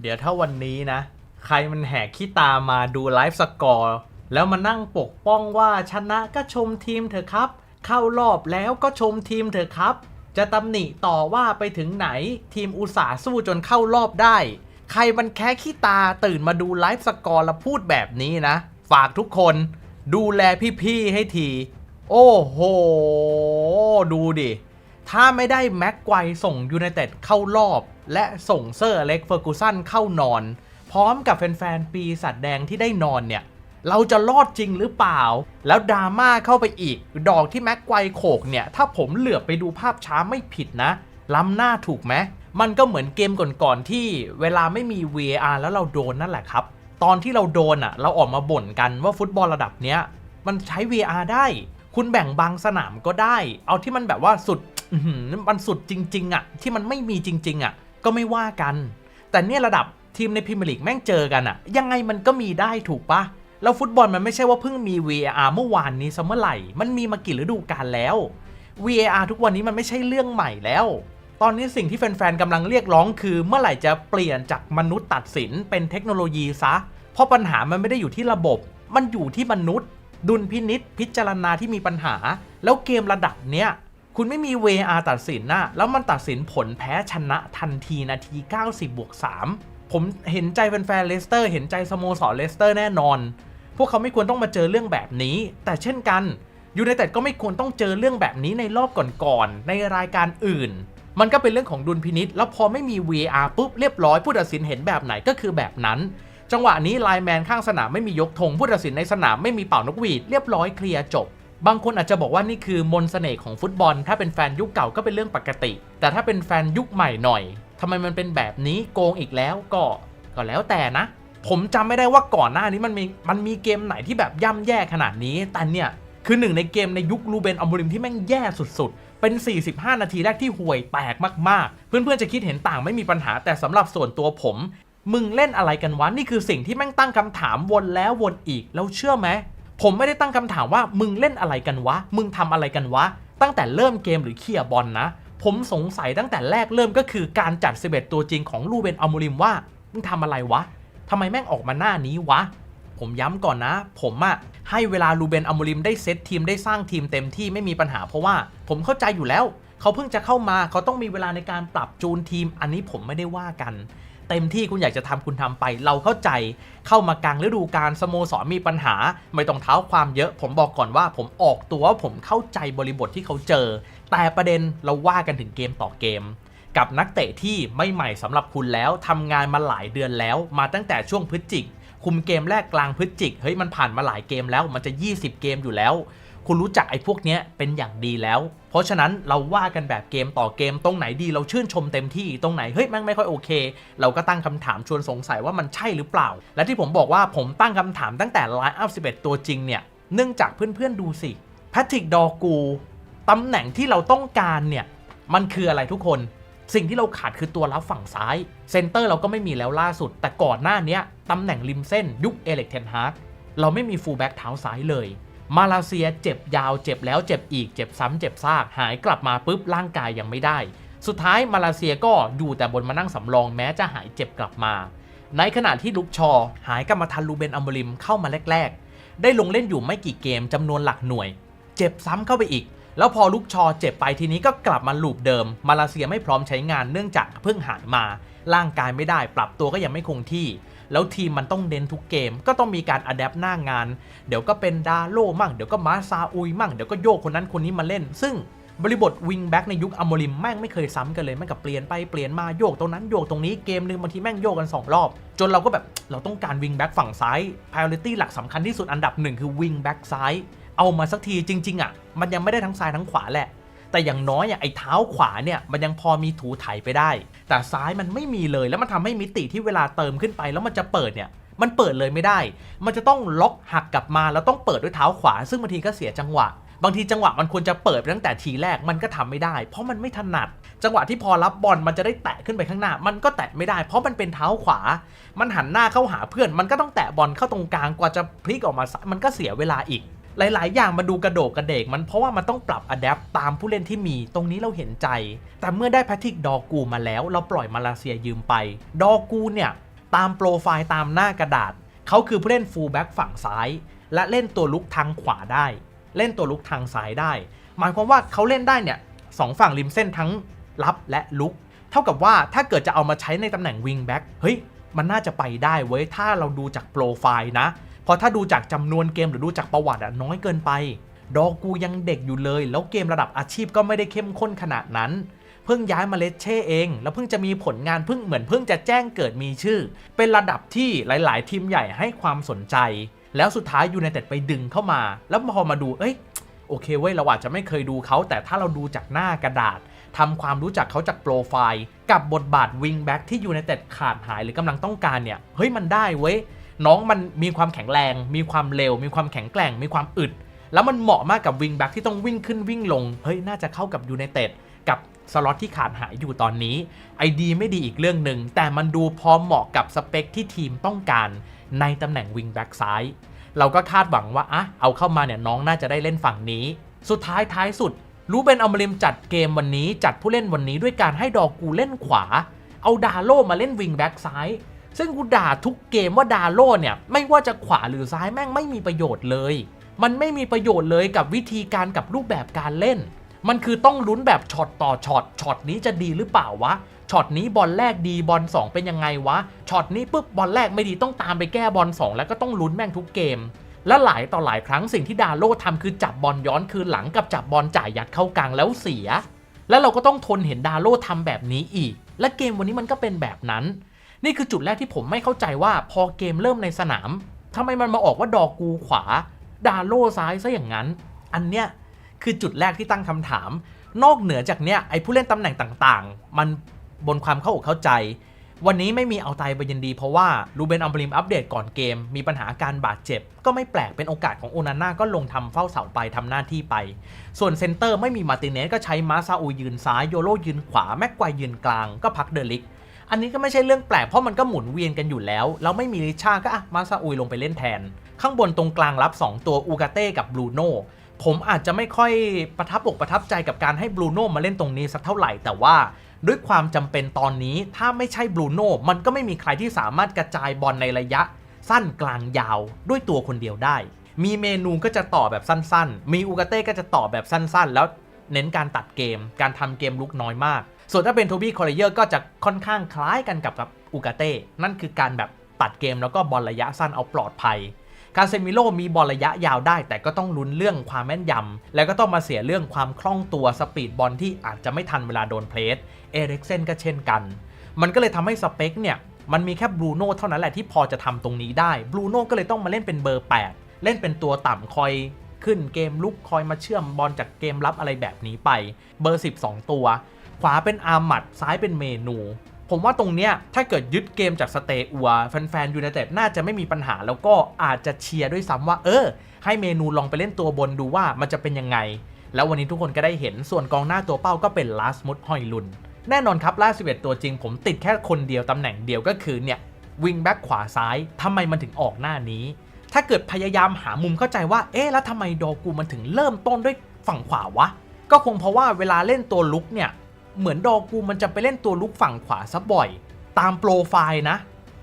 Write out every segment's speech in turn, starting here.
เดี๋ยวถ้าวันนี้นะ ใครมันแหกขี้ตามาดูไลฟ์สกอร์แล้วมานั่งปกป้องว่าชนะก็ชมทีมเถอะครับ เข้ารอบแล้วก็ชมทีมเถอะครับ จะตำหนิต่อว่าไปถึงไหนทีมอุตสาห์สู้จนเข้ารอบได้ ใครมันแค่ขี้ตาตื่นมาดูไลฟ์สกอร์แล้วพูดแบบนี้นะ ฝากทุกคน ดูแลพี่ๆให้ที โอ้โห ดูดิ ถ้าไม่ได้แม็กไกวส่งยูไนเต็ดเข้ารอบ และส่งเซอร์เล็กเฟอร์กูสันเข้านอน พร้อมกับแฟนๆปีสัตว์แดงที่ได้นอนเนี่ย เราจะรอดจริงหรือเปล่า แล้วดราม่าเข้าไปอีก ดอกที่แม็กไกวโขกเนี่ย ถ้าผมเหลือบไปดูภาพช้าไม่ผิดนะ ล้ำหน้าถูกไหมมันก็เหมือนเกมก่อนๆที่เวลาไม่มี VAR แล้วเราโดนนั่นแหละครับ ตอนที่เราโดนอะ เราออกมาบ่นกันว่าฟุตบอลระดับเนี้ยมันใช้ VR ได้ คุณแบ่งบางสนามก็ได้ เอาที่มันแบบว่าสุดมันสุดจริง ๆอะที่มันไม่มีจริง ๆอะ ก็ไม่ว่ากัน แต่เนี่ยระดับทีมในพรีเมียร์ลีกแม่งเจอกันอะยังไงมันก็มีได้ถูกปะแล้วฟุตบอลมันไม่ใช่ว่าเพิ่งมี VAR เมื่อวานนี้ซะเมื่อไหร่ มันมีมากี่ฤดูกาลแล้ว VAR ทุกวันนี้มันไม่ใช่เรื่องใหม่แล้ว ตอนนี้สิ่งที่แฟนๆกำลังเรียกร้องคือ เมื่อไหร่จะเปลี่ยนจากมนุษย์ตัดสินเป็นเทคโนโลยีซะ เพราะปัญหามันไม่ได้อยู่ที่ระบบ มันอยู่ที่มนุษย์ ดุลพินิษพิจารณาที่มีปัญหา แล้วเกมระดับเนี้ย คุณไม่มี VR ตัดสินนะแล้วมันตัดสินผลแพ้ชนะทันทีนาที 90บวก3ผมเห็นใจแฟนๆเลสเตอร์ เห็นใจสโมสรเลสเตอร์แน่นอน พวกเขาไม่ควรต้องมาเจอเรื่องแบบนี้ แต่เช่นกันยูไนเต็ดก็ไม่ควรต้องเจอเรื่องแบบนี้ในรอบก่อนๆในรายการอื่น มันก็เป็นเรื่องของดุลพินิษแล้วพอไม่มี VR ปุ๊บเรียบร้อยผู้ตัดสินเห็นแบบไหนก็คือแบบนั้น จังหวะนี้ไลแมนข้างสนามไม่มียกธงผู้ตัดสินในสนามไม่มีเป่านกหวีดเรียบร้อยเคลียร์จบ บางคนอาจจะบอกว่านี่คือมนต์เสน่ห์ของฟุตบอล ถ้าเป็นแฟนยุคเก่าก็เป็นเรื่องปกติ แต่ถ้าเป็นแฟนยุคใหม่หน่อยทำไมมันเป็นแบบนี้โกงอีกแล้วก็ก็แล้วแต่นะ ผมจำไม่ได้ว่าก่อนหน้านี้มันมีมันมีเกมไหนที่แบบย่ำแย่ขนาดนี้แต่เนี่ยคือหนึ่งในเกมในยุคลูเบนอัมบูริมที่แม่งแย่สุดๆ เป็น 45 นาทีแรกที่ห่วยแตกมากๆ เพื่อนๆ จะคิดเห็นต่างไม่มีปัญหาแต่สำหรับส่วนตัวผม มึงเล่นอะไรกันวะ นี่คือสิ่งที่แม่งตั้งคำถามวนแล้ววนอีก แล้วเชื่อไหม ผมไม่ได้ตั้งคำถามว่ามึงเล่นอะไรกันวะ มึงทำอะไรกันวะ ตั้งแต่เริ่มเกมหรือเคลียร์บอลนะ ผมสงสัยตั้งแต่แรกเริ่มก็คือการจัด 11 ตัวจริงของลูเบนอัมมูริมว่า มึงทำอะไรวะทำไมแม่งออกมาหน้านี้วะ ผมย้ำก่อนนะ ผมอะให้เวลาลูเบนอัมมูริมได้เซตทีมได้สร้างทีมเต็มที่ไม่มีปัญหาเพราะว่า ผมเข้าใจอยู่แล้ว เขาเพิ่งจะเข้ามาเขาต้องมีเวลาในการปรับจูนทีม อันนี้ผมไม่ได้ว่ากัน เต็มที่คุณอยากจะทำคุณทำไป เราเข้าใจเข้ามากลางฤดูกาลสโมสรมีปัญหา ไม่ต้องเท้าความเยอะ ผมบอกก่อนว่าผมออกตัวว่าผมเข้าใจบริบทที่เขาเจอ แต่ประเด็นเราว่ากันถึงเกมต่อเกม กับนักเตะที่ไม่ใหม่สำหรับคุณแล้วทำงานมาหลายเดือนแล้ว มาตั้งแต่ช่วงพฤศจิกคุมเกมแรกกลางพฤศจิกเฮ้ยมันผ่านมาหลายเกมแล้วมันจะ 20 เกมอยู่แล้ว คุณรู้จักไอ้พวกเนี้ยเป็นอย่างดีแล้ว ราะฉะนั้นเราว่ากันแบบเกมต่อเกมตรงไหนดีเราชื่นชมเต็มที่ตรงไหนเฮ้ยแม่งไม่ค่อยโอเค เราก็ตั้งคำถามชวนสงสัยว่ามันใช่หรือเปล่า และที่ผมบอกว่าผมตั้งคำถามตั้งแต่ไลน์อัพ11 ตัวจริงเนี่ยเนื่องจากเพื่อนๆดูสิแพทริกดอกูตำแหน่งที่เราต้องการเนี่ยมันคืออะไรทุกคนสิ่งที่เราขาดคือตัวรับฝั่งซ้าย เซนเตอร์เราก็ไม่มีแล้วล่าสุด แต่ก่อนหน้านี้ตำแหน่งริมเส้นยุคเอเล็กเทนฮาร์ดเราไม่มีฟูลแบ็กเท้าซ้ายเลย มาเลเซียเจ็บยาวเจ็บแล้วเจ็บอีกเจ็บซ้ำเจ็บซากหายกลับมาปุ๊บร่างกายยังไม่ได้ สุดท้ายมาเลเซียก็อยู่แต่บนมานั่งสำรองแม้จะหายเจ็บกลับมา ในขณะที่ลุกชอ หายกลับมาทันลูเบนอัมบริมเข้ามาแรก ๆ ได้ลงเล่นอยู่ไม่กี่เกมจำนวนหลักหน่วย เจ็บซ้ำเข้าไปอีก แล้วพอลุกชอเจ็บไปทีนี้ก็กลับมาลูปเดิม มาเลเซียไม่พร้อมใช้งานเนื่องจากเพิ่งหายมา ร่างกายไม่ได้ปรับตัวก็ยังไม่คงที่ แล้วทีมมันต้องเน้นทุกเกม ก็ต้องมีการอัดแอปหน้างาน เดี๋ยวก็เป็นดาโลมั่ง เดี๋ยวก็มาซาอุยมั่ง เดี๋ยวก็โยกคนนั้นคนนี้มาเล่น ซึ่งบริบทวิงแบ็กในยุคอมโมริมแม่งไม่เคยซ้ำกันเลยแม่งกับเปลี่ยนไปเปลี่ยนมาโยกตรงนั้นโยกตรงนี้เกมหนึ่งบางทีแม่งโยกกันสองรอบ จนเราก็แบบเราต้องการวิงแบ็กฝั่งซ้าย priority หลักสำคัญที่สุดอันดับหนึ่งคือวิงแบ็กซ้ายเอามาสักทีจริงๆอะมันยังไม่ได้ทั้งซ้ายทั้งขวาแหละ แต่อย่างน้อยอะไอ้เท้าขวาเนี่ยมันยังพอมีถูไถไปได้ แต่ซ้ายมันไม่มีเลยแล้วมันทำให้มิติที่เวลาเติมขึ้นไปแล้วมันจะเปิดเนี่ยมันเปิดเลยไม่ได้ มันจะต้องล็อกหักกลับมาแล้วต้องเปิดด้วยเท้าขวา ซึ่งบางทีก็เสียจังหวะ บางทีจังหวะมันควรจะเปิดตั้งแต่ทีแรกมันก็ทำไม่ได้ เพราะมันไม่ถนัด จังหวะที่พอรับบอลมันจะได้แตะขึ้นไปข้างหน้า มันก็แตะไม่ได้ เพราะมันเป็นเท้าขวา มันหันหน้าเข้าหาเพื่อน มันก็ต้องแตะบอลเข้าตรงกลางกว่าจะพลิกออกมาซ้ายมันก็เสียเวลาอีก หลาย ๆ อย่างมาดูกระโดดกระเดกมันเพราะว่ามันต้องปรับอัดแอปตามผู้เล่นที่มี ตรงนี้เราเห็นใจ แต่เมื่อได้แพทริกดอกูมาแล้ว เราปล่อยมาเลเซียยืมไป ดอกูเนี่ยตามโปรไฟล์ตามหน้ากระดาษ เขาคือผู้เล่นฟูลแบ็กฝั่งซ้าย และเล่นตัวลุกทางขวาได้ เล่นตัวลุกทางซ้ายได้ หมายความว่าเขาเล่นได้เนี่ยสองฝั่งริมเส้นทั้งรับและลุก เท่ากับว่าถ้าเกิดจะเอามาใช้ในตำแหน่งวิงแบ็กเฮ้ยมันน่าจะไปได้เว้ยถ้าเราดูจากโปรไฟล์นะ เพราะถ้าดูจากจำนวนเกมหรือดูจากประวัติอะน้อยเกินไป ดอกูยังเด็กอยู่เลย แล้วเกมระดับอาชีพก็ไม่ได้เข้มข้นขนาดนั้น เพิ่งย้ายมาเลเช่เอง แล้วเพิ่งจะมีผลงานเพิ่งเหมือนเพิ่งจะแจ้งเกิดมีชื่อ เป็นระดับที่หลาย ๆ ทีมใหญ่ให้ความสนใจ แล้วสุดท้ายยูไนเต็ดไปดึงเข้ามา แล้วพอมาดูเอ้ยโอเคเว้ยเราอาจจะไม่เคยดูเขาแต่ถ้าเราดูจากหน้ากระดาษทำความรู้จักเขาจากโปรไฟล์ กับบทบาทวิงแบ็กที่ยูไนเต็ดขาดหายหรือกำลังต้องการเนี่ย เฮ้ยมันได้เว้ย น้องมันมีความแข็งแรง มีความเร็ว มีความแข็งแกร่ง มีความอึด แล้วมันเหมาะมากกับวิงแบ็กที่ต้องวิ่งขึ้นวิ่งลง เฮ้ย น่าจะเข้ากับยูไนเต็ดกับสล็อตที่ขาดหายอยู่ตอนนี้ไอดีไม่ดีอีกเรื่องหนึ่งแต่มันดูพอเหมาะกับสเปคที่ทีมต้องการในตำแหน่งวิงแบ็กซ้ายเราก็คาดหวังว่าอะเอาเข้ามาเนี่ยน้องน่าจะได้เล่นฝั่งนี้ สุดท้ายท้ายสุดรูเบนอัมริมจัดเกมวันนี้จัดผู้เล่นวันนี้ด้วยการให้ดอกกูเล่นขวา เอาดาโลมาเล่นวิงแบ็กซ้าย ซึ่งกูด่าทุกเกมว่าดาโลเนี่ยไม่ว่าจะขวาหรือซ้ายแม่งไม่มีประโยชน์เลย มันไม่มีประโยชน์เลยกับวิธีการกับรูปแบบการเล่น มันคือต้องลุ้นแบบช็อตต่อช็อตช็อตนี้จะดีหรือเปล่าวะช็อตนี้บอลแรกดีบอล2 เป็นยังไงวะช็อตนี้ปุ๊บบอลแรกไม่ดีต้องตามไปแก้บอล2 แล้วก็ต้องลุ้นแม่งทุกเกม และหลายต่อหลายครั้งสิ่งที่ดาโลทำคือจับบอลย้อนคืนหลังกับจับบอลจ่ายยัดเข้ากลางแล้วเสีย แล้วเราก็ต้องทนเห็นดาโลทำแบบนี้อีก และเกมวันนี้มันก็เป็นแบบนั้น นี่คือจุดแรกที่ผมไม่เข้าใจว่าพอเกมเริ่มในสนามทำไมมันมาออกว่าดอกูขวา ดาโลซ้ายซะอย่างนั้น อันเนี้ยคือจุดแรกที่ตั้งคำถาม นอกเหนือจากเนี้ยไอ้ผู้เล่นตำแหน่งต่างๆ มันบนความเข้าอกเข้าใจ วันนี้ไม่มีเอาตายไปยินดี เพราะว่ารูเบนอัมบริมอัปเดตก่อนเกม มีปัญหาการบาดเจ็บ ก็ไม่แปลกเป็นโอกาสของโอนาน่าก็ลงทำเฝ้าเสาไปทำหน้าที่ไป ส่วนเซนเตอร์ไม่มีมาติเนสก็ใช้มาซาอูยืนซ้ายโยโรยืนขวาแม็กไกวายยืนกลางก็พักเดลิก อันนี้ก็ไม่ใช่เรื่องแปลกเพราะมันก็หมุนเวียนกันอยู่แล้ว แล้วไม่มีลิชาก็อะมาซาอุยลงไปเล่นแทน ข้างบนตรงกลางรับ 2 ตัวอูกาเต้กับบรูโน่ผมอาจจะไม่ค่อยประทับอกประทับใจกับการให้บรูโน่มาเล่นตรงนี้สักเท่าไหร่แต่ว่าด้วยความจำเป็นตอนนี้ถ้าไม่ใช่บรูโน่มันก็ไม่มีใครที่สามารถกระจายบอลในระยะ สั้นกลางยาวด้วยตัวคนเดียวได้ มีเมนูก็จะต่อแบบสั้น ๆ มีอูกาเต้ก็จะต่อแบบสั้นๆ แล้วเน้นการตัดเกม การทำเกมลุกน้อยมาก ส่วนถ้าเป็นโทบี้คอร์เยอร์ก็จะค่อนข้างคล้ายกันกับกับอูกาเต้ นั่นคือการแบบตัดเกมแล้วก็บอลระยะสั้นเอาปลอดภัย คาเซมิโลมีบอลระยะยาวได้ แต่ก็ต้องลุ้นเรื่องความแม่นยำ แล้วก็ต้องมาเสียเรื่องความคล่องตัวสปีดบอลที่อาจจะไม่ทันเวลาโดนเพลส เอริกเซนก็เช่นกัน มันก็เลยทำให้สเปคเนี่ยมันมีแค่บรูโน่เท่านั้นแหละที่พอจะทำตรงนี้ได้ บรูโน่ก็เลยต้องมาเล่นเป็นเบอร์ 8 เล่นเป็นตัวต่ำคอยขึ้นเกมลุกคอยมาเชื่อมบอลจากเกมรับอะไรแบบนี้ไป เบอร์ 12 ตัว ขวาเป็นอาร์มัดซ้ายเป็นเมนู ผมว่าตรงเนี้ยถ้าเกิดยึดเกมจากสเตอัวแฟนๆยูไนเต็ดน่าจะไม่มีปัญหา แล้วก็อาจจะเชียร์ด้วยซ้ำว่า เออ ให้เมนูลองไปเล่นตัวบนดูว่ามันจะเป็นยังไง แล้ววันนี้ทุกคนก็ได้เห็นส่วนกองหน้าตัวเป้าก็เป็นลาสมุดฮอยลุนแน่นอนครับล่า11ตัวจริงผมติดแค่คนเดียวตำแหน่งเดียวก็คือเนี่ยวิงแบ็กขวาซ้ายทำไมมันถึงออกหน้านี้ ถ้าเกิดพยายามหามุมเข้าใจว่า เอ๊ะแล้วทำไมดอกูมันถึงเริ่มต้นด้วยฝั่งขวาวะ ก็คงเพราะว่าเวลาเล่นตัวลุกเนี่ย เหมือนดอกูมันจะไปเล่นตัวลุกฝั่งขวาซะบ่อย ตามโปรไฟล์นะ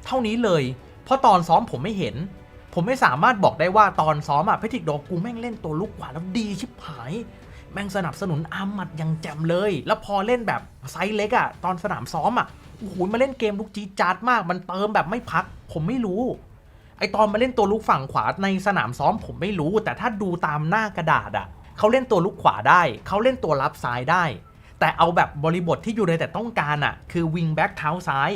เท่านี้เลย เพราะตอนซ้อมผมไม่เห็น ผมไม่สามารถบอกได้ว่าตอนซ้อมอะเพทิกดอกูแม่งเล่นตัวลุกขวาแล้วดีชิบหาย แม่งสนับสนุนอาร์มัดอย่างแจ่มเลย แล้วพอเล่นแบบไซส์เล็กอะตอนสนามซ้อมอะโอ้โหมาเล่นเกมลุกจีจาดมาก มันเติมแบบไม่พัก ผมไม่รู้ไอตอนมาเล่นตัวลุกฝั่งขวาในสนามซ้อมผมไม่รู้ แต่ถ้าดูตามหน้ากระดาษอะเขาเล่นตัวลุกขวาได้ เขาเล่นตัวรับซ้ายได้ แต่เอาแบบบริบทที่อยู่ในแต่ต้องการอะคือวิงแบ็กเท้าซ้าย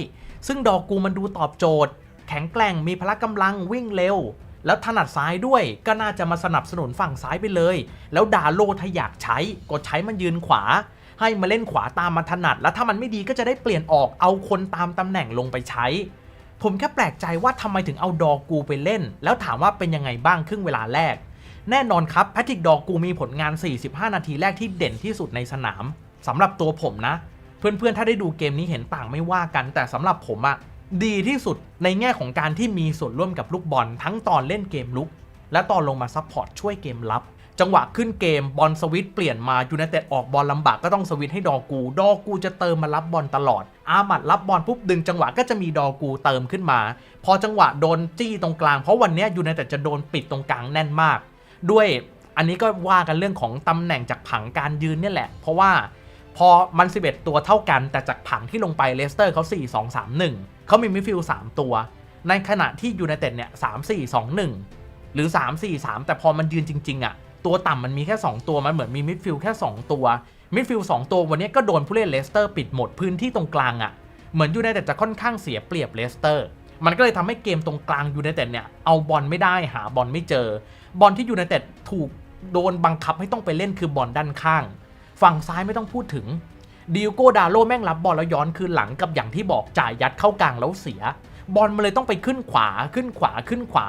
ซึ่งดอกกูมันดูตอบโจทย์ แข็งแกร่งมีพละกำลังวิ่งเร็ว แล้วถนัดซ้ายด้วยก็น่าจะมาสนับสนุนฝั่งซ้ายไปเลย แล้วดาโลถ้าอยากใช้ก็ใช้มันยืนขวา ให้มาเล่นขวาตามมันถนัด แล้วถ้ามันไม่ดีก็จะได้เปลี่ยนออกเอาคนตามตำแหน่งลงไปใช้ ผมแค่แปลกใจว่าทำไมถึงเอาดอกูไปเล่น แล้วถามว่าเป็นยังไงบ้างครึ่งเวลาแรกแน่นอนครับแพทริกดอกูมีผลงาน 45 นาทีแรกที่เด่นที่สุดในสนาม สำหรับตัวผมนะ เพื่อนๆ ถ้าได้ดูเกมนี้เห็นต่างไม่ว่ากัน แต่สำหรับผมอะดีที่สุดในแง่ของการที่มีส่วนร่วมกับลูกบอล ทั้งตอนเล่นเกมลุก และตอนลงมาซัพพอร์ตช่วยเกมรับ จังหวะขึ้นเกมบอลสวิตช์เปลี่ยนมายูไนเต็ดออกบอลลำบากก็ต้องสวิตช์ให้ดอกู ดอกูจะเติมมารับบอลตลอด อามัดรับบอลปุ๊บดึงจังหวะก็จะมีดอกูเติมขึ้นมา พอจังหวะโดนจี้ตรงกลางเพราะวันนี้ยยูไนเต็ดจะโดนปิดตรงกลางแน่นมาก ด้วยอันนี้ก็ว่ากันเรื่องของตำแหน่งจากผังการยืนเนี่ยแหละ เพราะว่า พอมัน 11 ตัวเท่ากันแต่จากผังที่ลงไปเลสเตอร์เขา 4 2 3 1 เขามีมิดฟิลด์3ตัว ในขณะที่ยูไนเต็ดเนี่ย 3 4 2 1 หรือ 3 4 3 แต่พอมันยืนจริง ๆอะ ตัวต่ำมันมีแค่ 2 ตัวมันเหมือนมีมิดฟิลด์แค่ 2 ตัว มิดฟิลด์2ตัววันนี้ก็โดนผู้เล่นเลสเตอร์ปิดหมดพื้นที่ตรงกลางอะ เหมือนยูไนเต็ดจะค่อนข้างเสียเปรียบเลสเตอร์ มันก็เลยทำให้เกมตรงกลางยูไนเต็ดเนี่ยเอาบอลไม่ได้หาบอลไม่เจอ บอลที่ยูไนเต็ดถูกโดนบังคับให้ต้องไปเล่นคือบอลด้านข้าง ฝั่งซ้ายไม่ต้องพูดถึงดิโก้ดาโลแม่งรับบอลแล้วย้อนคืนหลังกับอย่างที่บอกจ่ายยัดเข้ากลางแล้วเสีย บอลมันเลยต้องไปขึ้นขวาขึ้นขวาขึ้นขวา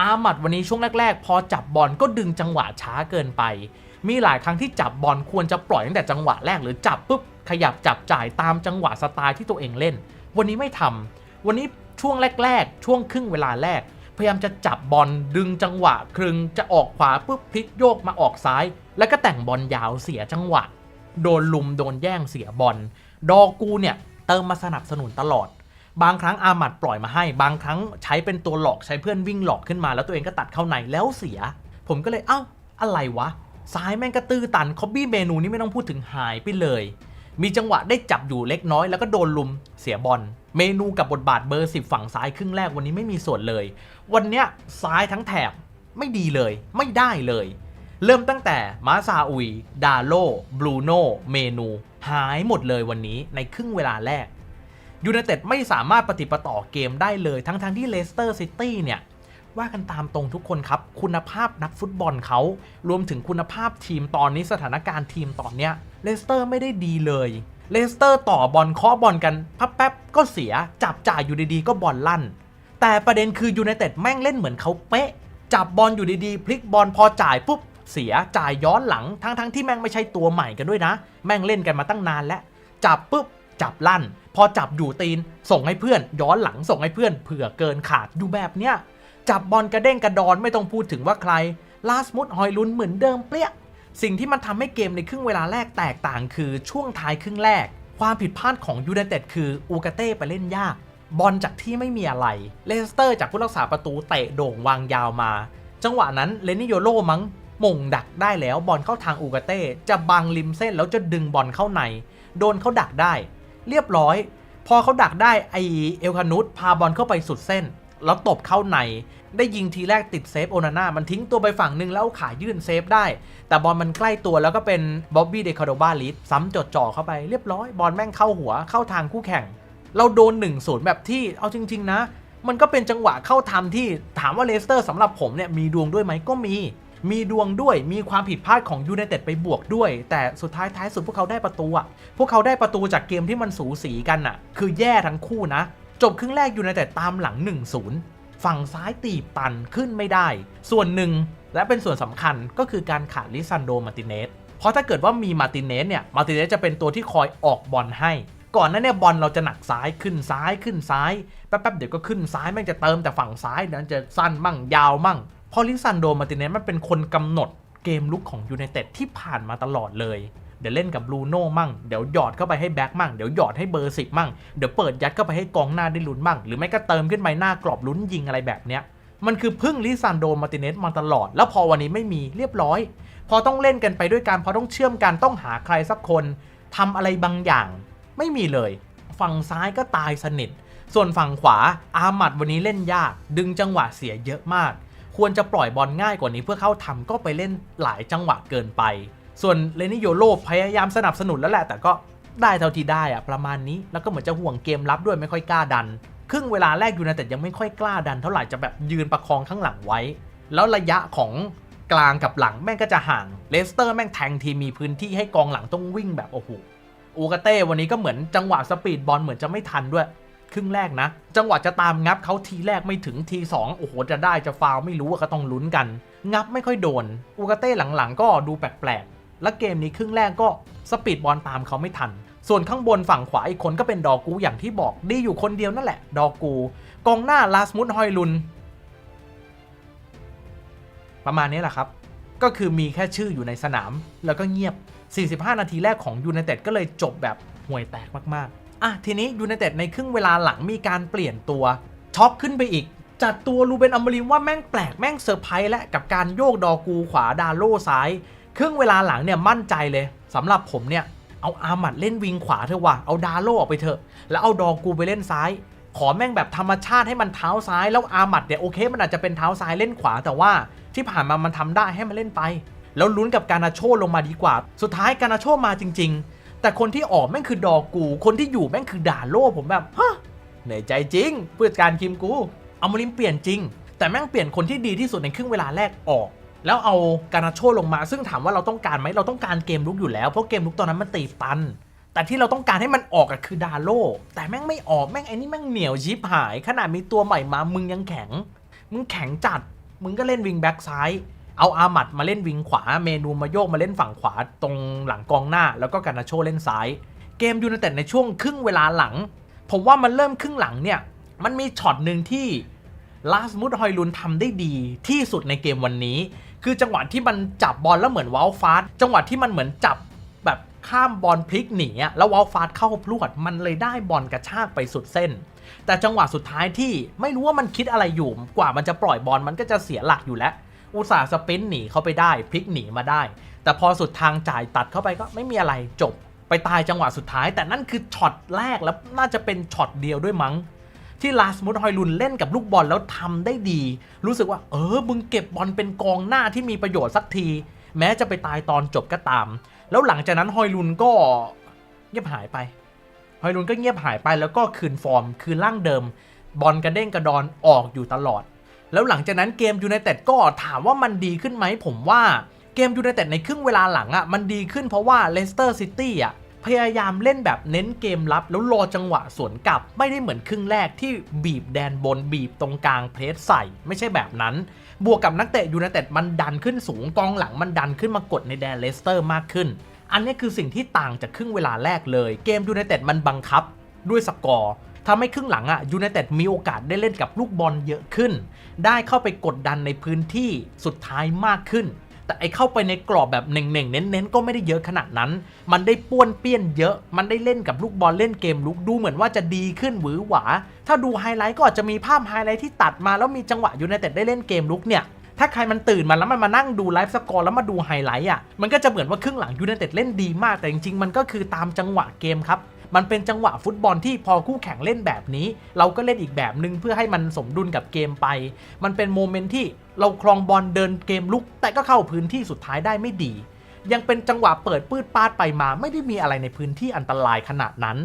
อามัดวันนี้ช่วงแรก ๆ พอจับบอลก็ดึงจังหวะช้าเกินไป มีหลายครั้งที่จับบอลควรจะปล่อยตั้งแต่จังหวะแรกหรือจับปุ๊บขยับจับจ่ายตามจังหวะสไตล์ที่ตัวเองเล่น วันนี้ไม่ทำวันนี้ช่วงแรก ๆ ช่วงครึ่งเวลาแรก พยายามจะจับบอลดึงจังหวะครึงจะออกขวาปุ๊บพลิกโยกมาออกซ้าย แล้วก็แต่งบอลยาวเสียจังหวะ โดนลุมโดนแย่งเสียบอล ดอกูเนี่ยเติมมาสนับสนุนตลอด บางครั้งอามัดปล่อยมาให้ บางครั้งใช้เป็นตัวหลอกใช้เพื่อนวิ่งหลอกขึ้นมา แล้วตัวเองก็ตัดเข้าในแล้วเสีย ผมก็เลยเอ้าอะไรวะ ซ้ายแม่งกระตื้อตันคอบบี้เมนูนี่ไม่ต้องพูดถึงหายไปเลย มีจังหวะได้จับอยู่เล็กน้อย แล้วก็โดนลุมเสียบอล เมนูกับบทบาทเบอร์สิบฝั่งซ้ายครึ่งแรกวันนี้ไม่มีส่วนเลย วันเนี้ยซ้ายทั้งแถบไม่ดีเลย ไม่ได้เลย เริ่มตั้งแต่มาซาอุย ดาโลบรูโน เมนู หายหมดเลยวันนี้ในครึ่งเวลาแรกยูไนเต็ดไม่สามารถปฏิปต่อเกมได้เลยทั้งๆทที่เลสเตอร์ซิตี้เนี่ย ว่ากันตามตรงทุกคนครับ คุณภาพนักฟุตบอลเขา รวมถึงคุณภาพทีมตอนนี้สถานการณ์ทีมตอนเนี้ยเลสเตอร์ไม่ได้ดีเลยเลสเตอร์ต่อบอลเคาะบอลกันพับแป๊บก็เสียจับจ่ายอยู่ดีๆก็บอลลั่น แต่ประเด็นคือยูไนเต็ดแม่งเล่นเหมือนเขาเป๊ะ จับบอลอยู่ดีๆ พลิกบอลพอจ่ายปุ๊บ เสียจ่ายย้อนหลังทั้งๆที่แม่งไม่ใช่ตัวใหม่กันด้วยนะ แม่งเล่นกันมาตั้งนานแล้ว จับปุ๊บจับลั่น พอจับอยู่ตีน ส่งให้เพื่อน ย้อนหลังส่งให้เพื่อนเผื่อเกินขาดอยู่แบบเนี้ยจับบอลกระเด้งกระดอนไม่ต้องพูดถึงว่าใครลาสมุดฮอยลุนเหมือนเดิมเปรี้ยสิ่งที่มันทำให้เกมในครึ่งเวลาแรกแตกต่างคือช่วงท้ายครึ่งแรก ความผิดพลาดของยูไนเต็ดคืออูกาเต้ไปเล่นยาก บอลจากที่ไม่มีอะไรเลสเตอร์จากผู้รักษาประตูเตะโด่งวางยาวมา จังหวะนั้นเลนิโยโลมั้ง ม่งดักได้แล้วบอลเข้าทางอูกาเต้จะบังริมเส้นแล้วจะดึงบอลเข้าใน โดนเขาดักได้ เรียบร้อย พอเขาดักได้ไอเอลคานุสพาบอลเข้าไปสุดเส้น แล้วตบเข้าใน ได้ยิงทีแรกติดเซฟโอนาน่ามันทิ้งตัวไปฝั่งหนึ่งแล้วขายื่นเซฟได้ แต่บอลมันใกล้ตัวแล้วก็เป็นบ๊อบบี้เดคาโดบาลิสซ้ำจดจ่อเข้าไปเรียบร้อยบอลแม่งเข้าหัวเข้าทางคู่แข่ง เราโดน1นศูนย์แบบที่เอาจริง ๆ นะ มันก็เป็นจังหวะเข้าทำที่ถามว่าเลสเตอร์สำหรับผมเนี่ยมีดวงด้วยไหมก็มี มีดวงด้วยมีความผิดพลาดของยูไนเต็ดไปบวกด้วย แต่สุดท้ายท้ายสุดพวกเขาได้ประตูอะพวกเขาได้ประตูจากเกมที่มันสูสีกันอะคือแย่ทั้งคู่นะ จบครึ่งแรกยูไนเต็ดตามหลัง 1-0 ฝั่งซ้ายตีบตันขึ้นไม่ได้ ส่วนหนึ่งและเป็นส่วนสำคัญก็คือการขาดลิซันโดมาร์ติเนสเพราะถ้าเกิดว่ามีมาร์ติเนสเนี่ยมาร์ติเนสจะเป็นตัวที่คอยออกบอลให้ก่อนหนั้นเนี่ยบอลเราจะหนักซ้ายขึ้นซ้ายขึ้นซ้ายแป๊บๆเดี๋ยวก็ขึ้นซ้ายแม่งจะเติมแต่ฝั่งซ้ายเดี๋ยวจะสั้นมั่งยาวมั่ง เพราะลิซันโดมาร์ติเนสมันเป็นคนกำหนดเกมลุกของยูไนเต็ดที่ผ่านมาตลอดเลย เดี๋ยวเล่นกับบรูโน่มั่ง เดี๋ยวหยอดเข้าไปให้แบ็คมั่ง เดี๋ยวหยอดให้เบอร์สิบมั่ง เดี๋ยวเปิดยัดเข้าไปให้กองหน้าได้ลุ้นมั่ง หรือไม่ก็เติมขึ้นไปหน้ากรอบลุ้นยิงอะไรแบบเนี้ย มันคือพึ่งลิซันโดมาร์ติเนสมาตลอด แล้วพอวันนี้ไม่มีเรียบร้อย พอต้องเล่นกันไปด้วยกันพอต้องเชื่อมกันต้องหาใครสักคนทำอะไรบางอย่าง ไม่มีเลย ฝั่งซ้ายก็ตายสนิท ส่วนฝั่งขวาอามัดวันนี้เล่นยาก ดึงจังหวะเสียเยอะมาก ควรจะปล่อยบอลง่ายกว่านี้เพื่อเข้าทำก็ไปเล่นหลายจังหวะเกินไป ส่วนเลนิโยโลพยายามสนับสนุนแล้วแหละ แต่ก็ได้เท่าที่ได้อะประมาณนี้แล้วก็เหมือนจะห่วงเกมรับด้วยไม่ค่อยกล้าดัน ครึ่งเวลาแรกยูไนเต็ดยังไม่ค่อยกล้าดันเท่าไหร่จะแบบยืนประคองข้างหลังไว้ แล้วระยะของกลางกับหลังแม่งก็จะห่างเลสเตอร์แม่งแทงทีมมีพื้นที่ให้กองหลังต้องวิ่งแบบโอ้โหอูกาเต้วันนี้ก็เหมือนจังหวะสปีดบอลเหมือนจะไม่ทันด้วย ครึ่งแรกนะ จังหวะจะตามงับเขาทีแรกไม่ถึงทีสองโอ้โหจะได้จะฟาวไม่รู้ก็ต้องลุ้นกัน งับไม่ค่อยโดน อูกาเต้หลังๆ ก็ดูแปลกๆ และเกมนี้ครึ่งแรกก็สปีดบอลตามเขาไม่ทัน ส่วนข้างบนฝั่งขวาอีกคนก็เป็นดอกูอย่างที่บอกดีอยู่คนเดียวนั่นแหละ ดอกู กองหน้าลาสมุดฮอยลุน ประมาณนี้แหละครับ ก็คือมีแค่ชื่ออยู่ในสนามแล้วก็เงียบ 45 นาทีแรกของยูไนเต็ดก็เลยจบแบบห่วยแตกมากๆ อะทีนี้ยูไนเต็ดในครึ่งเวลาหลังมีการเปลี่ยนตัวช็อกขึ้นไปอีก จัดตัวรูเบนอัมบริมว่าแม่งแปลกแม่งเซอร์ไพรส์และกับการโยกดอกูขวาดาโลซ้าย ครึ่งเวลาหลังเนี่ยมั่นใจเลยสำหรับผมเนี่ยเอาอามัดเล่นวิงขวาเถอะว่ะเอาดาโลออกไปเถอะแล้วเอาดอกูไปเล่นซ้ายขอแม่งแบบธรรมชาติให้มันเท้าซ้ายแล้วอามัดเนี่ยโอเค มันอาจจะเป็นเท้าซ้ายเล่นขวา แต่ว่าที่ผ่านมามันทำได้ให้มันเล่นไป แล้วลุ้นกับการาโชลงมาดีกว่า สุดท้ายการาโชมาจริง ๆ แต่คนที่ออกแม่งคือดอกู คนที่อยู่แม่งคือดาโล่ผมแบบฮะเหนื่อยใจจริงผู้จัดการคิมกูเอามาลิมเปลี่ยนจริง แต่แม่งเปลี่ยนคนที่ดีที่สุดในครึ่งเวลาแรกออก แล้วเอาการนาโชลงมา ซึ่งถามว่าเราต้องการไหมเราต้องการเกมลุกอยู่แล้วเพราะเกมลุกตอนนั้นมันตีตันแต่ที่เราต้องการให้มันออกอะคือดาโลแต่แม่งไม่ออกแม่งไอ้นี่แม่งเหนียวชิบหาย ขนาดมีตัวใหม่มามึงยังแข็ง มึงแข็งจัด มึงก็เล่นวิงแบ็กซ้าย เอาอามัดมาเล่นวิงขวา เมนูมาโยกมาเล่นฝั่งขวาตรงหลังกองหน้า แล้วก็การนาโชเล่นซ้าย เกมยูไนเต็ดในช่วงครึ่งเวลาหลัง ผมว่ามันเริ่มครึ่งหลังเนี่ย มันมีช็อตหนึ่งที่ลาสมุดฮอยลุนทำได้ดีที่สุดในเกมวันนี้ คือจังหวะที่มันจับบอลแล้วเหมือนวอลฟาสจังหวะที่มันเหมือนจับแบบข้ามบอลพลิกหนีแล้ววอลฟาสเข้าพลวด มันเลยได้บอลกระชากไปสุดเส้น แต่จังหวะสุดท้ายที่ไม่รู้ว่ามันคิดอะไรอยู่ กว่ามันจะปล่อยบอลมันก็จะเสียหลักอยู่แล้ว อุตส่าห์สปรินต์หนีเขาไปได้พลิกหนีมาได้ แต่พอสุดทางจ่ายตัดเข้าไปก็ไม่มีอะไรจบ ไปตายจังหวะสุดท้าย แต่นั่นคือช็อตแรกแล้วน่าจะเป็นช็อตเดียวด้วยมั้ง ที่ลาสมุดฮอยลุนเล่นกับลูกบอลแล้วทำได้ดี รู้สึกว่า เออมึงเก็บบอลเป็นกองหน้าที่มีประโยชน์สักที แม้จะไปตายตอนจบก็ตาม แล้วหลังจากนั้นฮอยลุนก็เงียบหายไปฮอยลุนก็เงียบหายไปแล้วก็คืนฟอร์ม คืนร่างเดิม บอลกระเด้งกระดอนออกอยู่ตลอด แล้วหลังจากนั้นเกมยูไนเต็ดก็ถามว่ามันดีขึ้นไหมผมว่าเกมยูไนเต็ดในครึ่งเวลาหลังอะ่ะมันดีขึ้นเพราะว่าเลสเตอร์ซิตี้อะพยายามเล่นแบบเน้นเกมรับ แล้วรอจังหวะสวนกลับ ไม่ได้เหมือนครึ่งแรกที่บีบแดนบนบีบตรงกลางเพรสใส่ ไม่ใช่แบบนั้น บวกกับนักเตะยูไนเต็ดมันดันขึ้นสูงกองหลังมันดันขึ้นมากดในแดนเลสเตอร์มากขึ้น อันนี้คือสิ่งที่ต่างจากครึ่งเวลาแรกเลย เกมยูไนเต็ดมันบังคับด้วยสกอร์ ทำให้ครึ่งหลังอะยูไนเต็ดมีโอกาสได้เล่นกับลูกบอลเยอะขึ้น ได้เข้าไปกดดันในพื้นที่สุดท้ายมากขึ้น แต่ไอเข้าไปในกรอบแบบเน่งๆเน้นๆก็ไม่ได้เยอะขนาดนั้น มันได้ป้วนเปี้ยนเยอะ มันได้เล่นกับลูกบอลเล่นเกมลุกดูเหมือนว่าจะดีขึ้นหวือหวา ถ้าดูไฮไลท์ก็อาจจะมีภาพไฮไลท์ที่ตัดมาแล้วมีจังหวะยูไนเต็ดได้เล่นเกมลุกเนี่ยถ้าใครมันตื่นมาแล้วมันมานั่งดูไลฟ์สกอร์แล้วมาดูไฮไลท์อะ มันก็จะเหมือนว่าครึ่งหลังยูไนเต็ดเล่นดีมากแต่จริงๆ มันก็คือตามจังหวะเกมครับ มันเป็นจังหวะฟุตบอลที่พอคู่แข่งเล่นแบบนี้ เราก็เล่นอีกแบบหนึ่งเพื่อให้มันสมดุลกับเกมไป มันเป็นโมเมนต์ที่เราครองบอลเดินเกมลุก แต่ก็เข้าพื้นที่สุดท้ายได้ไม่ดี ยังเป็นจังหวะเปิดปืดปาดไปมา ไม่ได้มีอะไรในพื้นที่อันตรายขนาดนั้น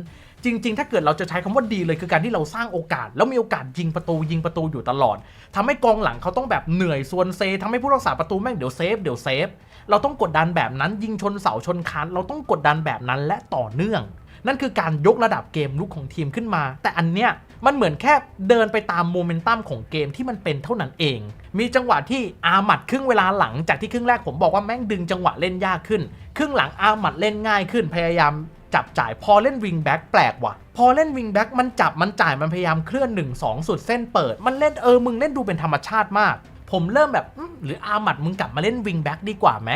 จริง ๆ ถ้าเกิดเราจะใช้คำว่าดีเลยคือการที่เราสร้างโอกาส แล้วมีโอกาสยิงประตูยิงประตูอยู่ตลอดทำให้กองหลังเขาต้องแบบเหนื่อยส่วนเซทำให้ผู้รักษาประตูแม่งเดี๋ยวเซฟเดี๋ยวเซฟเราต้องกดดันแบบนั้นยิงชนเสาชนคานเราต้องกดดันแบบนั้นและต่อเนื่อง นั่นคือการยกระดับเกมลุกของทีมขึ้นมา แต่อันเนี้ยมันเหมือนแค่เดินไปตามโมเมนตัมของเกมที่มันเป็นเท่านั้นเอง มีจังหวะที่อาหมัดครึ่งเวลาหลังจากที่ครึ่งแรกผมบอกว่าแม่งดึงจังหวะเล่นยากขึ้น ครึ่งหลังอาหมัดเล่นง่ายขึ้นพยายามจับจ่ายพอเล่นวิงแบ็กแปลกว่ะ พอเล่นวิงแบ็กมันจับมันจ่ายมันพยายามเคลื่อน 1 2 สุดเส้นเปิด มันเล่นเออมึงเล่นดูเป็นธรรมชาติมาก ผมเริ่มแบบหรืออาหมัดมึงกลับมาเล่นวิงแบ็กดีกว่าไหม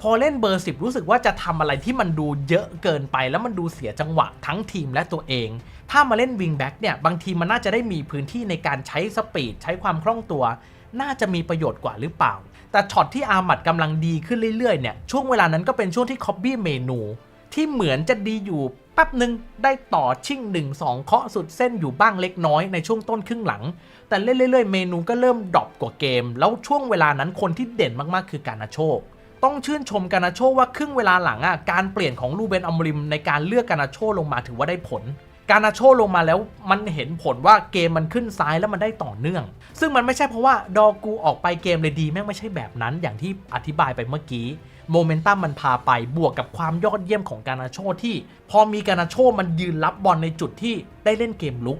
พอเล่นเบอร์ 10 รู้สึกว่าจะทำอะไรที่มันดูเยอะเกินไป แล้วมันดูเสียจังหวะทั้งทีมและตัวเอง ถ้ามาเล่นวิงแบ็กเนี่ยบางทีมันน่าจะได้มีพื้นที่ในการใช้สปีดใช้ความคล่องตัว น่าจะมีประโยชน์กว่าหรือเปล่า แต่ช็อตที่อาหมัดกำลังดีขึ้นเรื่อยๆเนี่ยช่วงเวลานั้นก็เป็นช่วงที่คอบบี้เมนู ที่เหมือนจะดีอยู่แป๊บหนึ่งได้ต่อชิ่ง 1 2 เคาะสุดเส้นอยู่บ้างเล็กน้อยในช่วงต้นครึ่งหลัง แต่เรื่อยๆเมนูก็เริ่มดรอปกว่าเกม แล้วช่วงเวลานั้นคนที่เด่นมากๆคือการนาโช ต้องชื่นชมการนาโชว่าครึ่งเวลาหลังอะการเปลี่ยนของลูเบนอัมริมในการเลือกการนาโชลงมาถือว่าได้ผลการนาโชลงมาแล้วมันเห็นผลว่าเกมมันขึ้นซ้ายแล้วมันได้ต่อเนื่อง ซึ่งมันไม่ใช่เพราะว่าดอกูออกไปเกมเลยดีแม่งไม่ใช่แบบนั้นอย่างที่อธิบายไปเมื่อกี้โมเมนตัมมันพาไปบวกกับความยอดเยี่ยมของการนาโชที่ พอมีการนาโชมันยืนรับบอลในจุดที่ได้เล่นเกมลุก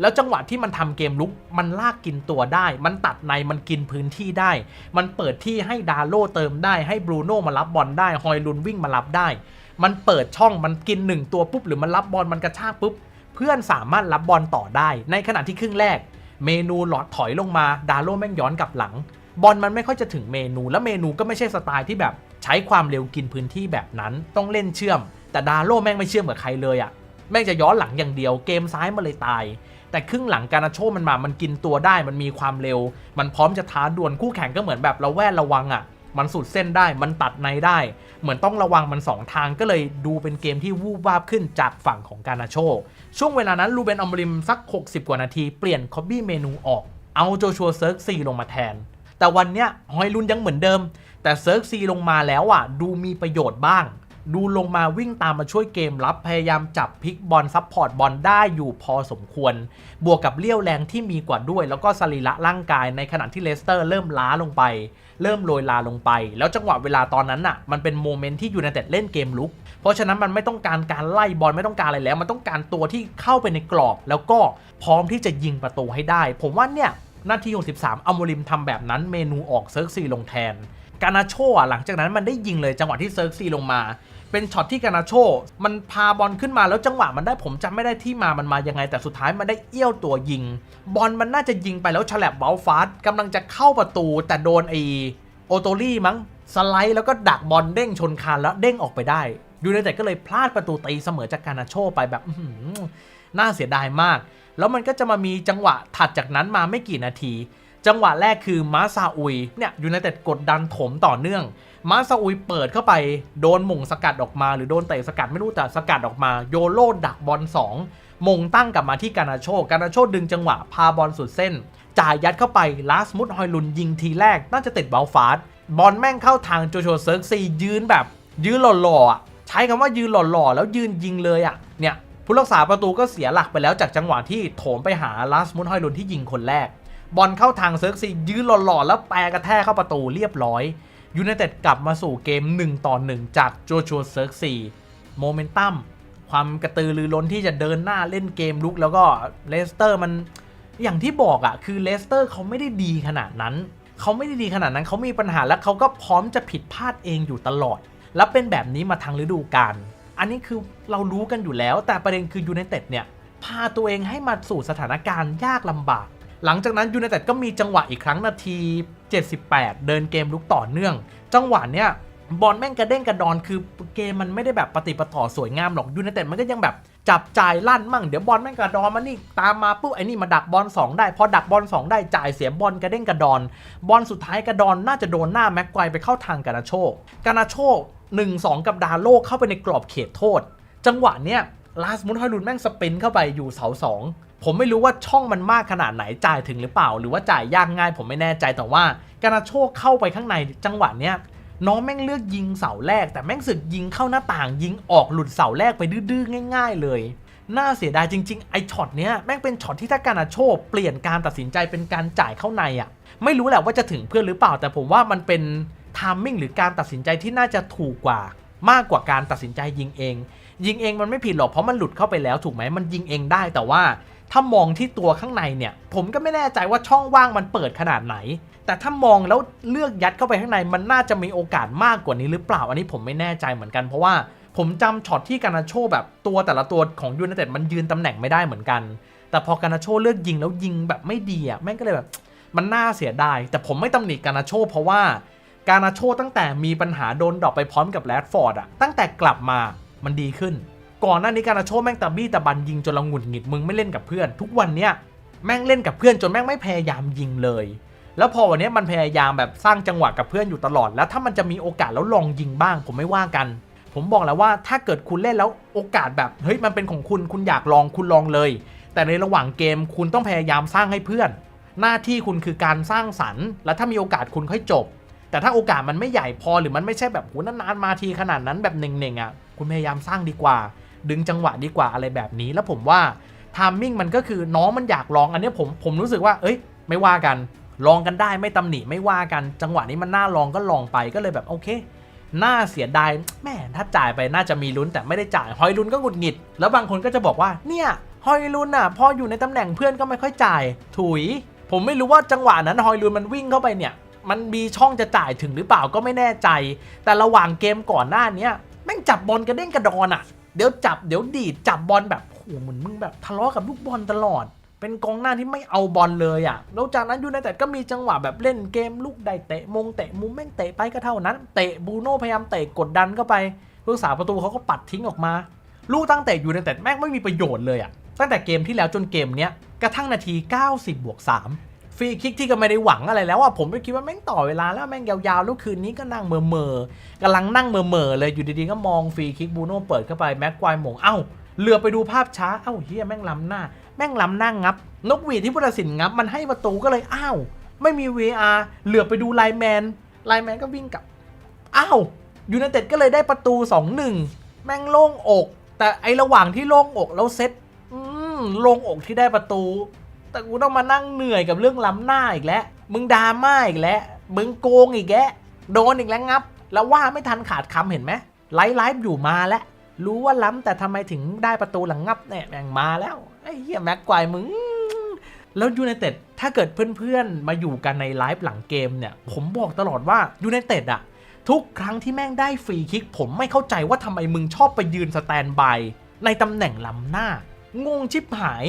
แล้วจังหวะที่มันทำเกมลุกมันลากกินตัวได้ มันตัดในมันกินพื้นที่ได้ มันเปิดที่ให้ดาโลเติมได้ให้บรูโน่มารับบอลได้ฮอยลุนวิ่งมารับได้ มันเปิดช่องมันกินหนึ่งตัวปุ๊บหรือมันรับบอลมันกระชากปุ๊บเพื่อนสามารถรับบอลต่อได้ ในขณะที่ครึ่งแรก เมนูหลอดถอยลงมาดาโลแม่งย้อนกลับหลัง บอลมันไม่ค่อยจะถึงเมนูแล้วเมนูก็ไม่ใช่สไตล์ที่แบบใช้ความเร็วกินพื้นที่แบบนั้นต้องเล่นเชื่อม แต่ดาโลแม่งไม่เชื่อมกับใครเลยอะ่ะแม่งจะย้อนหลังอย่างเดียวเกมซ้ายมาเลยตาย แต่ครึ่งหลังการนาโชมันมา มันกินตัวได้ มันมีความเร็ว มันพร้อมจะท้าดวลคู่แข่งก็เหมือนแบบเราแวดระวังอะ่ะ มันสุดเส้นได้ มันตัดในได้ เหมือนต้องระวังมันสองทางก็เลยดูเป็นเกมที่วูบวาบขึ้นจากฝั่งของการนาโช ช่วงเวลานั้นลูเบนอมริมสัก 60 กว่านาทีเปลี่ยนคอบบี้เมนูออก เอาโจชัวเซิร์กซีลงมาแทน แต่วันเนี้ยฮอยลุนยังเหมือนเดิม แต่เซิร์กซีลงมาแล้วอะดูมีประโยชน์บ้าง ดูลงมาวิ่งตามมาช่วยเกมรับพยายามจับพลิกบอลซับพอร์ตบอลได้อยู่พอสมควร บวกกับเลี้ยวแรงที่มีกว่าด้วย แล้วก็สรีระร่างกายในขณะที่เลสเตอร์เริ่มล้าลงไป เริ่มโรยลาลงไป แล้วจังหวะเวลาตอนนั้นน่ะมันเป็นโมเมนต์ที่ยูไนเต็ดเล่นเกมลุก เพราะฉะนั้นมันไม่ต้องการการไล่บอลไม่ต้องการอะไรแล้ว มันต้องการตัวที่เข้าไปในกรอบ แล้วก็พร้อมที่จะยิงประตูให้ได้ ผมว่าเนี่ยนาที63อัมโมริมทำแบบนั้นเมนูออกเซิร์กซีลงแทน กานาโชอะหลังจากนั้นมันได้ยิงเลยจังหวะที่เซิร์กซีลงมา เป็นช็อตที่กานาโช มันพาบอลขึ้นมาแล้วจังหวะมันได้ผมจำไม่ได้ที่มามันมายังไง แต่สุดท้ายมันได้เอี้ยวตัวยิง บอลมันน่าจะยิงไปแล้วฉลับบอลฟาสกำลังจะเข้าประตู แต่โดนไอโอโตลี่มั้งสไลด์แล้วก็ดักบอลเด้งชนคานแล้วเด้งออกไปได้ยูไนเต็ดก็เลยพลาดประตูตีเสมอจากกานาโชไปแบบน่าเสียดายมาก แล้วมันก็จะมามีจังหวะถัดจากนั้นมาไม่กี่นาที จังหวะแรกคือมาซาอุยเนี่ยยูไนเต็ดกดดันถมต่อเนื่อง มาซาอุยเปิดเข้าไปโดนมงสกัดออกมา หรือโดนเตะสกัดไม่รู้แต่สกัดออกมาโยโลดักบอล2มงตั้งกลับมาที่กานาโชกานาโชดึงจังหวะพาบอลสุดเส้นจ่ายยัดเข้าไปลาสมุดฮอยลุนยิงทีแรกน่าจะติดเบลฟาสบอลแม่งเข้าทางโจโชเซิร์กซียืนแบบยืนหล่อๆอะใช้คำว่ายืนหล่อๆแล้วยืนยิงเลยอะเนี่ยผู้รักษาประตูก็เสียหลักไปแล้วจากจังหวะที่โถมไปหาลาสมุดฮอยลุนที่ยิงคนแรก บอลเข้าทางเซิร์กซียืนหล่อๆแล้วแปรกระแทกเข้าประตูเรียบร้อยยูไนเต็ดกลับมาสู่เกม1ต่อ1จากโจชัวเซิร์กซีโมเมนตัมความกระตือรือร้นที่จะเดินหน้าเล่นเกมลุก แล้วก็เลสเตอร์มันอย่างที่บอกอะ่ะคือเลสเตอร์เขาไม่ได้ดีขนาดนั้น เขาไม่ได้ดีขนาดนั้นเขามีปัญหาแล้วเขาก็พร้อมจะผิดพลาดเองอยู่ตลอด แล้วเป็นแบบนี้มาทางฤดูกาลอันนี้คือเรารู้กันอยู่แล้ว แต่ประเด็นคือยูไนเต็ดเนี่ยพาตัวเองให้มาสู่สถานการณ์ยากลำบาก หลังจากนั้นยูไนเต็ดก็มีจังหวะอีกครั้งนาที 78 เดินเกมลุกต่อเนื่อง จังหวะเนี้ยบอลแม่งกระเด้งกระดอนคือเกมมันไม่ได้แบบปฏิปต่อสวยงามหรอกยูไนเต็ดมันก็ยังแบบจับจ่ายลั่นมั่งเดี๋ยวบอลแม่งกระดอนมานี่ตามมาปุ๊บไอ้นี่มาดักบอล2ได้พอดักบอล2ได้จ่ายเสียบอลกระเด้งกระดอน บอลสุดท้ายกระดอนน่าจะโดนหน้าแม็กไกวไปเข้าทางกานาโชกกานาโชก1-2 กับดาโลเข้าไปในกรอบเขตโทษ จังหวะเนี้ยลาสมุนฮอยลุนแม่งสปินเข้าไปอยู่เสาสอง ผมไม่รู้ว่าช่องมันมากขนาดไหนจ่ายถึงหรือเปล่า หรือว่าจ่ายยากง่าย ผมไม่แน่ใจแต่ว่ากานาโชเข้าไปข้างในจังหวะเนี้ยน้องแม่งเลือกยิงเสาแรก แต่แม่งสึกยิงเข้าหน้าต่าง ยิงออกหลุดเสาแรกไปดื้อๆง่าย ๆ เลยน่าเสียดายจริงๆไอช็อตเนี้ยแม่งเป็นช็อตที่ถ้ากานาโชเปลี่ยนการตัดสินใจเป็นการจ่ายเข้าในอะ่ะ ไม่รู้แหละว่าจะถึงเพื่อนหรือเปล่า แต่ผมว่ามันเป็นทามมิ่งหรือการตัดสินใจที่น่าจะถูกกว่า มากกว่าการตัดสินใจยิงเอง ยิงเองมันไม่ผิดหรอกเพราะมันหลุดเข้าไปแล้วถูกไหมมันยิงเองได้แต่ว่า ถ้ามองที่ตัวข้างในเนี่ย ผมก็ไม่แน่ใจว่าช่องว่างมันเปิดขนาดไหน แต่ถ้ามองแล้วเลือกยัดเข้าไปข้างในมันน่าจะมีโอกาสมากกว่านี้หรือเปล่า อันนี้ผมไม่แน่ใจเหมือนกันเพราะว่าผมจำช็อตที่การนาโชแบบตัวแต่ละตัวของยูไนเต็ดมันยืนตำแหน่งไม่ได้เหมือนกัน แต่พอการนาโชเลือกยิงแล้วยิงแบบไม่ดีอะแม่งก็เลยแบบมันน่าเสียดาย แต่ผมไม่ตำหนิการนาโชเพราะว่าการนาโชตั้งแต่มีปัญหาโดนดรอปไปพร้อมกับแรดฟอร์ดอะตั้งแต่กลับมามันดีขึ้น ก่อนหน้านี้การนาโชแม่งตะบี้ตะบันยิงจนเราหงุดหงิดมึงไม่เล่นกับเพื่อน ทุกวันเนี้ยแม่งเล่นกับเพื่อนจนแม่งไม่พยายามยิงเลย แล้วพอวันนี้มันพยายามแบบสร้างจังหวะกับเพื่อนอยู่ตลอด แล้วถ้ามันจะมีโอกาสแล้วลองยิงบ้าง ผมไม่ว่ากัน ผมบอกแล้วว่าถ้าเกิดคุณเล่นแล้วโอกาสแบบเฮ้ยมันเป็นของคุณคุณอยากลองคุณลองเลย แต่ในระหว่างเกมคุณต้องพยายามสร้างให้เพื่อน หน้าที่คุณคือการสร้างสรรค์ แล้วถ้ามีโอกาสคุณค่อยจบ แต่ถ้าโอกาสมันไม่ใหญ่พอหรือมันไม่ใช่แบบโหนานๆมาทีขนาดนั้นแบบเน่งๆอะคุณพยายามสร้างดีกว่า ดึงจังหวะดีกว่าอะไรแบบนี้ แล้วผมว่าทามมิ่งมันก็คือน้องมันอยากลองอันนี้ผมผมรู้สึกว่า เอ้ย ไม่ว่ากัน ลองกันได้ไม่ตำหนิไม่ว่ากันจังหวะนี้มันน่าลองก็ลองไปก็เลยแบบโอเคน่าเสียดายแม่ถ้าจ่ายไปน่าจะมีลุ้นแต่ไม่ได้จ่ายฮอยลุ้นก็หงุดหงิด แล้วบางคนก็จะบอกว่าเนี่ยฮอยลุ้นอะพออยู่ในตำแหน่งเพื่อนก็ไม่ค่อยจ่าย ถุย ผมไม่รู้ว่าจังหวะนั้นฮอยลุ้นมันวิ่งเข้าไปเนี่ย มันมีช่องจะจ่ายถึงหรือเปล่าก็ไม่แน่ใจ แต่ระหว่างเกมก่อนหน้านี้แม่งจับบอลกระเด้งกระดอนอะ เดี๋ยวจับเดี๋ยวดีดจับบอลแบบโหเหมือนมึงแบบทะเลาะกับลูกบอลตลอด เป็นกองหน้าที่ไม่เอาบอลเลยอะ่ะแล้วจากนั้นยูไนเต็ดก็มีจังหวะแบบเล่นเกมลูกได้เตะมงเตะมุมแม่งเตะไปก็เท่านั้น เตะบูโน่พยายามเตะกดดันเข้าไปผู้รักษาประตูเขาก็ปัดทิ้งออกมา ลูกตั้งแต่ยูไนเต็ดแม่งไม่มีประโยชน์เลยอะ่ะตั้งแต่เกมที่แล้วจนเกมเนี้ยกระทั่งนาที 90บวก3 ฟรีคิกที่ก็ไม่ได้หวังอะไรแล้วอะผมก็คิดว่าแม่งต่อเวลาแล้วแม่งยาวๆแล้วคืนนี้ก็นั่งเมอเมอๆกำลังนั่งเมอเมอๆเลยอยู่ดีๆก็มองฟรีคิกบูโน่เปิดเข้าไปแม็กควายหมงเอ้าเหลือไปดูภาพช้าเอ้าเฮียแม่งล้ำหน้า แม่งล้ำหน้างับ นกหวีดที่ผู้ตัดสินงับ มันให้ประตูก็เลยอ้าวไม่มี VR เหลือไปดูไลแมนไลแมนก็วิ่งกลับอ้าวยูไนเต็ดก็เลยได้ประตู 2-1 แม่งโล่งอก แต่ไอระหว่างที่โล่งอกแล้วเซ็ตอืมโล่งอกที่ได้ประตู แต่กูต้องมานั่งเหนื่อยกับเรื่องล้ำหน้าอีกแล้ว มึงดราม่าอีกแล้ว มึงโกงอีกแล้วโดนอีกแล้วงับ แล้วว่าไม่ทันขาดคำเห็นไหมไลฟ์ไลฟ์อยู่มาแล้ว รู้ว่าล้ำแต่ทำไมถึงได้ประตูหลังงับเนี่ยแม่งมาแล้ว ไอ้เหี้ยแม็กควายมึง แล้วยูไนเต็ดถ้าเกิดเพื่อนๆ มาอยู่กันในไลฟ์หลังเกมเนี่ย ผมบอกตลอดว่ายูไนเต็ดอะทุกครั้งที่แม่งได้ฟรีคิก ผมไม่เข้าใจว่าทำไมมึงชอบไปยืนสแตนบายในตำแหน่งล้ำหน้างงชิบหาย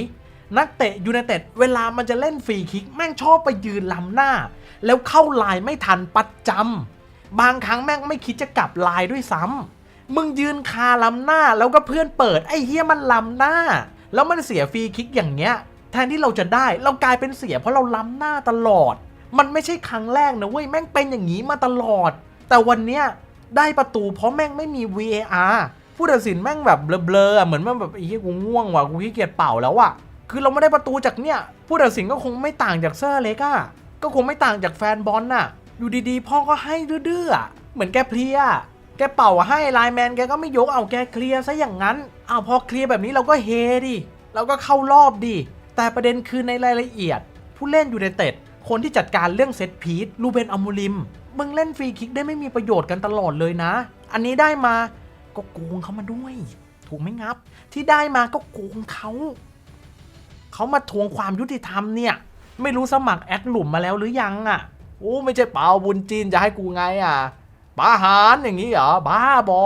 นักเตะยูไนเต็ดเวลามันจะเล่นฟรีคิกแม่งชอบไปยืนล้ำหน้า แล้วเข้าลายไม่ทันประจำบางครั้งแม่งไม่คิดจะกลับลายด้วยซ้ำมึงยืนคาล้ำหน้าแล้วก็เพื่อนเปิดไอ้เฮียมันล้ำหน้า แล้วมันเสียฟรีคิกอย่างเงี้ย แทนที่เราจะได้เรากลายเป็นเสียเพราะเราล้ำหน้าตลอด มันไม่ใช่ครั้งแรกนะเว้ยแม่งเป็นอย่างนี้มาตลอด แต่วันเนี้ยได้ประตูเพราะแม่งไม่มี VAR ผู้ตัดสินแม่งแบบเบลอๆอเหมือนว่าแบบไอ้เหี้ยกูง่วงว่ะกูขี้เกียจเป่าแล้วอะ คือเราไม่ได้ประตูจากเนี่ย ผู้ตัดสินก็คงไม่ต่างจากเซอร์เล็กอะก็คงไม่ต่างจากแฟนบอลน่ะ อยู่ดีๆ พ่อก็ให้ดื้อๆอเหมือนแกเพลีย แกเป่าให้ไลน์แมนแกก็ไม่ยกเอาแกเคลียร์ซะอย่างนั้นอ้าวพอเคลียร์แบบนี้เราก็เฮดิ เราก็เข้ารอบดิ แต่ประเด็นคือในรายละเอียด ผู้เล่นยูไนเต็ดคนที่จัดการเรื่องเซตพีทลูเบนอัมูลิม มึงเล่นฟรีคิกได้ไม่มีประโยชน์กันตลอดเลยนะ อันนี้ได้มาก็โกงเขามาด้วย ถูกไหมงับ ที่ได้มาก็โกงเขา เขามาทวงความยุติธรรมเนี่ย ไม่รู้สมัครแอดหลุมมาแล้วหรือยังอะโอ้ไม่ใช่เปล่าบุญจีนจะให้กูไงอะบาหารอย่างนี้เหรอบ้าบอ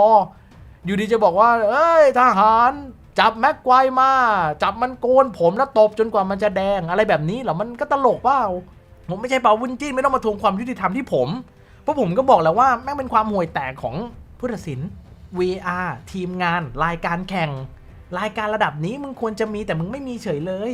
อยู่ดีจะบอกว่า เอ้ยทหารจับแม็กไกวมา จับมันโกนผมแล้วตบจนกว่ามันจะแดงอะไรแบบนี้เหรอมันก็ตลกเปล่าผมไม่ใช่เปล่าวุ้นจี้ไม่ต้องมาทวงความยุติธรรมที่ผม เพราะผมก็บอกแล้วว่าแม่งเป็นความห่วยแตกของผู้ตัดสิน VR ทีมงานรายการแข่ง รายการระดับนี้มึงควรจะมีแต่มึงไม่มีเฉยเลย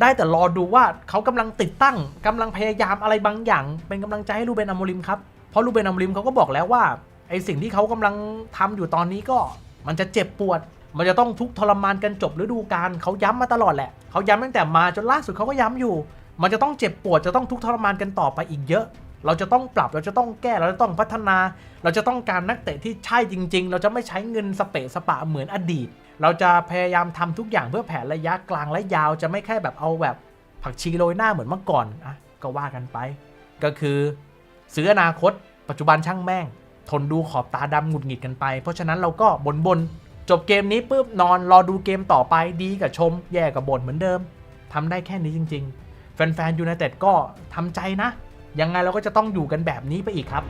ได้แต่รอดูว่าเขากำลังติดตั้งกำลังพยายามอะไรบางอย่าง เป็นกำลังใจให้ลูเบนอมริมครับเพราะลูเบนอมริมเขาก็บอกแล้วว่าไอสิ่งที่เขากำลังทำอยู่ตอนนี้ก็มันจะเจ็บปวด มันจะต้องทุกทรมานกันจบฤดูกาลเขาย้ำมาตลอดแหละเขาย้ำตั้งแต่มาจนล่าสุดเขาก็ย้ำอยู่ มันจะต้องเจ็บปวดจะต้องทุกทรมานกันต่อไปอีกเยอะ เราจะต้องปรับเราจะต้องแก้เราจะต้องพัฒนา เราจะต้องการนักเตะที่ใช่จริง ๆ เราจะไม่ใช้เงินสเปะสปะเหมือนอดีต เราจะพยายามทำทุกอย่างเพื่อแผนระยะกลางและยาวจะไม่แค่แบบเอาแบบผักชีโรยหน้าเหมือนเมื่อก่อนอะก็ว่ากันไป ก็คือซื้ออนาคต ปัจจุบันช่างแม่ง ทนดูขอบตาดำหงุดหงิดกันไป เพราะฉะนั้นเราก็บนบนจบเกมนี้ปุ๊บนอนรอดูเกมต่อไปดีกับชม แย่กับบ่นเหมือนเดิมทำได้แค่นี้จริง ๆ แฟนๆยูไนเต็ดก็ทำใจนะ ยังไงเราก็จะต้องอยู่กันแบบนี้ไปอีกครับ